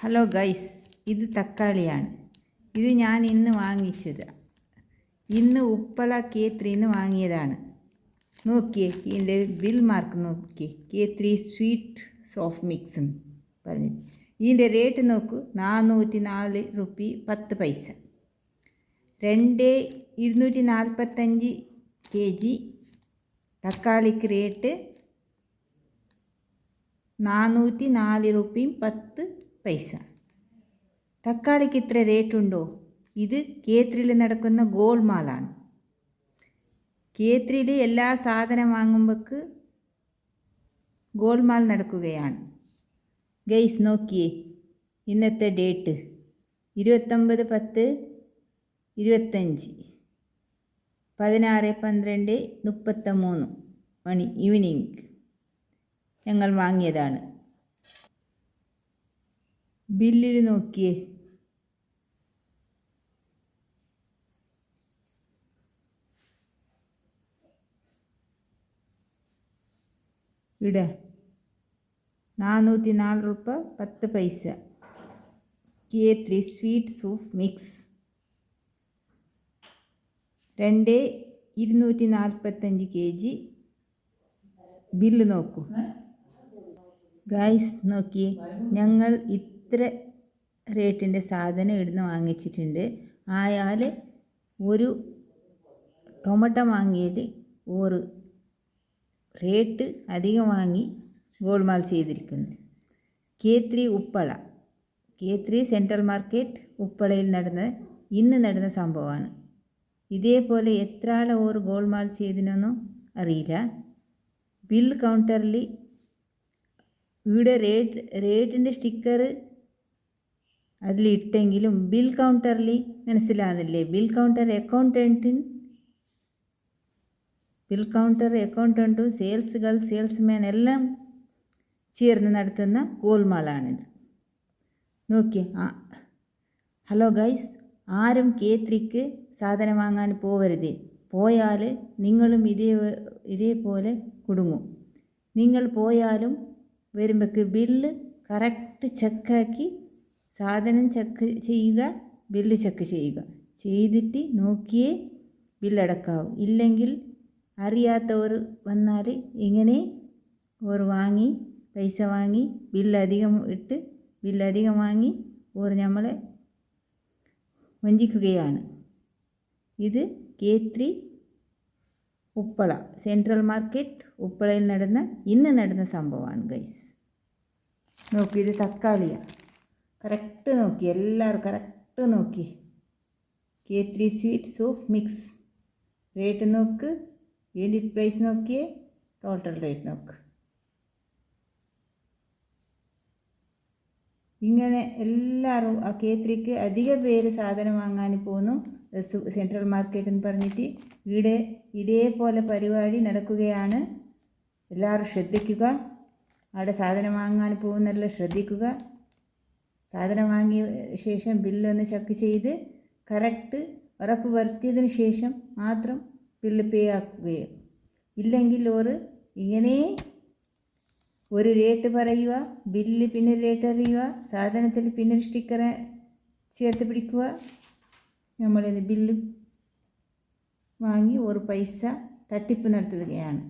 Hello guys ഇത് തക്കാളിയാണ്. ഇത് ഞാൻ ഇന്ന് വാങ്ങിച്ചത്. ഇന്ന് ഉപ്പള കെ ത്രീന്ന് വാങ്ങിയതാണ്. നോക്കിയേ ഇതിന്റെ ബിൽ മാർക്ക് നോക്കിയേ. K three sweet soft mix പറഞ്ഞു. ഇതിന്റെ റേറ്റ് നോക്കൂ നാനൂറ്റി നാല് റുപ്പി പത്ത് പൈസ. രണ്ട് ഇരുന്നൂറ്റി നാൽപ്പത്തഞ്ച് കെ ജി തക്കാളിക്ക് റേറ്റ് നാനൂറ്റി നാല് റുപ്പിയും പത്ത് പൈസ. തക്കാളിക്ക് ഇത്ര റേറ്റ് ഉണ്ടോ? ഇത് കേത്രിയിൽ നടക്കുന്ന ഗോൾമാലാണ് കേത്രിയിൽ എല്ലാ സാധനം വാങ്ങുമ്പോൾക്ക് ഗോൾമാൽ നടക്കുകയാണ്. ഗൈസ് നോക്കിയേ. ഇന്നത്തെ ഡേറ്റ് ഇരുപത്തൊമ്പത് പത്ത് ഇരുപത്തഞ്ച്. പതിനാറ് പന്ത്രണ്ട് മുപ്പത്തി മൂന്ന് മണി ഈവനിങ് ഞങ്ങൾ വാങ്ങിയതാണ്. ബില്ലിൽ നോക്കിയേ. ഇട. നാനൂറ്റി നാല് റുപ്യ പത്ത് പൈസ. K three sweet soup mix. രണ്ട് ഇരുന്നൂറ്റി നാൽപ്പത്തഞ്ച് കെ ജി. ബില്ല് നോക്കൂ. ഗായ്സ് നോക്കിയേ. ഞങ്ങൾ ഇത്ര റേറ്റിന്റെ സാധനം ഇവിടുന്ന് വാങ്ങിച്ചിട്ടുണ്ട്. ആയാൽ ഒരു ടൊമാറ്റോ വാങ്ങിയിട്ട് ഒരു റേറ്റ് അധികം വാങ്ങി ഗോൾമാൽ ചെയ്തിരിക്കുന്നു. K three Uppala. K three central market ഉപ്പളയിൽ നടന്ന ഇന്ന് നടന്ന സംഭവമാണ്. ഇതേപോലെ എത്ര ആൾ ഓർ ഗോൾമാൽ ചെയ്തിനൊന്നും അറിയില്ല. ബിൽ കൗണ്ടറിൽ ഇവിടെ റേറ്റ് റേറ്റിന്റെ സ്റ്റിക്കർ അതിലിട്ടെങ്കിലും ബിൽ കൗണ്ടറിൽ മനസ്സിലാകുന്നില്ലേ ബിൽ കൗണ്ടർ അക്കൗണ്ടന്റിൻ ബിൽ കൗണ്ടർ അക്കൗണ്ടന്റും സെയിൽസ് ഗേൾ സെയിൽസ്മാൻ എല്ലാം ചേർന്ന് നടത്തുന്ന ഗോൾമാളാണിത് നോക്കി ഹലോ ഗൈസ് ആരും കേത്രിക്ക് സാധനം വാങ്ങാൻ പോവരുത്. പോയാൽ നിങ്ങളും ഇതേ ഇതേപോലെ കുടുങ്ങും. നിങ്ങൾ പോയാലും വരുമ്പോഴേക്ക് ബില്ല് കറക്റ്റ് ചെക്കാക്കി സാധനം ചെക്ക് ചെയ്യുക ബില്ല് ചെക്ക് ചെയ്യുക. ചെയ്തിട്ട് നോക്കിയേ ബില്ലടക്കാവും. ഇല്ലെങ്കിൽ അറിയാത്തവർ വന്നാൽ ഇങ്ങനെ ഓർ വാങ്ങി പൈസ വാങ്ങി ബില്ലധികം ഇട്ട് ബില്ലധികം വാങ്ങി ഓർ നമ്മളെ വഞ്ചിക്കുകയാണ്. ഇത് K three Uppala central market ഉപ്പളയിൽ നടന്ന ഇന്ന് നടന്ന സംഭവമാണ് ഗൈസ് നോക്കൂ ഇത് തക്കാളിയാണ്. കറക്റ്റ് നോക്കി എല്ലാവരും കറക്റ്റ് നോക്കി. K three sweet soup mix rate നോക്ക് യൂണിറ്റ് പ്രൈസ് നോക്കിയേ ടോട്ടൽ റേറ്റ് നോക്ക്. ഇങ്ങനെ എല്ലാവരും ആ കേത്രിക്ക് അധിക പേര് സാധനം വാങ്ങാൻ പോകുന്നു സെൻട്രൽ മാർക്കറ്റ് എന്ന് പറഞ്ഞിട്ട് ഇവിടെ ഇതേപോലെ പരിപാടി നടക്കുകയാണ്. എല്ലാവരും ശ്രദ്ധിക്കുക. അവിടെ സാധനം വാങ്ങാൻ പോകുന്നതെല്ലാം ശ്രദ്ധിക്കുക. സാധനം വാങ്ങിയ ശേഷം ബില്ലൊന്ന് ചെക്ക് ചെയ്ത് കറക്റ്റ് ഉറപ്പ് വരുത്തിയതിന് ശേഷം മാത്രം ബില്ല് പേ ആക്കുകയും. ഇല്ലെങ്കിൽ ഓറ് ഇങ്ങനെ ഒരു റേറ്റ് പറയുക ബില്ല് പിന്നെ റേറ്റ് അറിയുക സാധനത്തിൽ പിന്നെ സ്റ്റിക്കർ ചേർത്ത് പിടിക്കുക. നമ്മളിത് ബില്ല് വാങ്ങി ഒരു പൈസ തട്ടിപ്പ് നടത്തുകയാണ്.